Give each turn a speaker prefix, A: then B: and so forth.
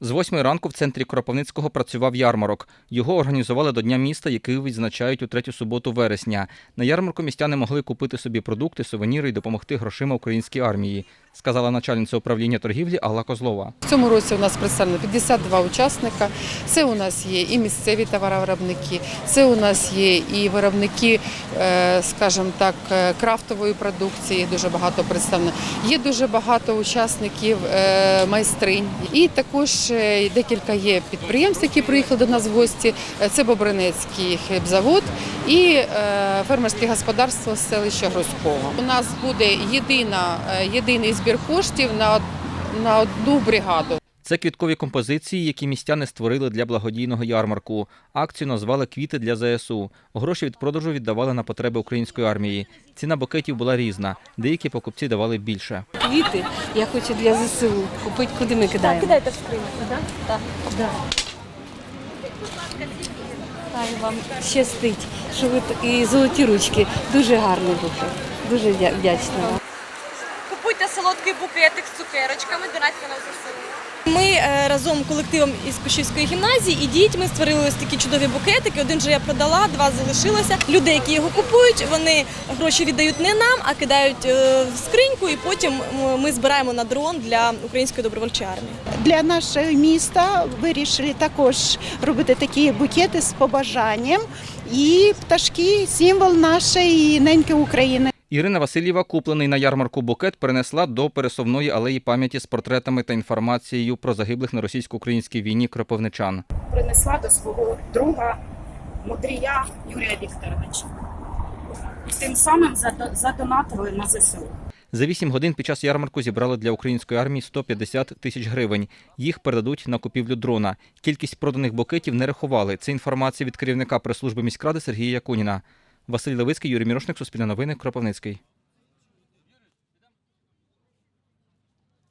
A: З восьмої ранку в центрі Кропивницького працював ярмарок. Його організували до Дня міста, який відзначають у третю суботу вересня. На ярмарку містяни могли купити собі продукти, сувеніри і допомогти грошима українській армії, сказала начальниця управління торгівлі Алла Козлова.
B: В цьому році у нас представлено 52 учасника. Це у нас є і місцеві товаровиробники, це у нас є і виробники, е, скажімо так, е, крафтової продукції. Дуже багато представлено. Є дуже багато учасників е, майстринь. І також декілька є підприємств, які приїхали до нас в гості. Це Бобринецький хлібзавод і фермерське господарство селища Грузького. У нас буде єдина, єдиний збір коштів на на одну бригаду.
A: Це квіткові композиції, які містяни створили для благодійного ярмарку. Акцію назвали Квіти для ЗСУ. Гроші від продажу віддавали на потреби української армії. Ціна букетів була різна. Деякі покупці давали більше.
C: квіти я хочу для ЗСУ купити, куди ми кидаємо.
D: Кидайте в скриньку, так? Так.
C: Хай вам щастить, що ви і золоті ручки. Дуже гарний букет. Дуже вдячна вам.
D: Купуйте солодкий букетик з цукерочками, донатьте на ЗСУ.
E: Ми е, разом колективом із Кошівської гімназії і дітьми створили ось такі чудові букетики. Один же я продала, два залишилося. Люди, які його купують, вони гроші віддають не нам, а кидають е, в скриньку, і потім ми збираємо на дрон для української добровольчої армії.
F: Для нашого міста вирішили також робити такі букети з побажанням. І пташки символ нашої неньки України.
A: Ірина Васильєва куплений на ярмарку букет перенесла до пересувної алеї пам'яті з портретами та інформацією про загиблих на російсько-українській війні кропивничан.
G: принесла до свого друга мудрія Юрія Вікторовича. Тим самим задонатили на ЗСУ.
A: За вісім годин під час ярмарку зібрали для української армії 150 тисяч гривень. Їх передадуть на купівлю дрона. Кількість проданих букетів не рахували. Це інформація від керівника прес-служби міськради Сергія Якуніна. Василь Левицький, Юрій Мірошник, Суспільне новини, Кропивницький.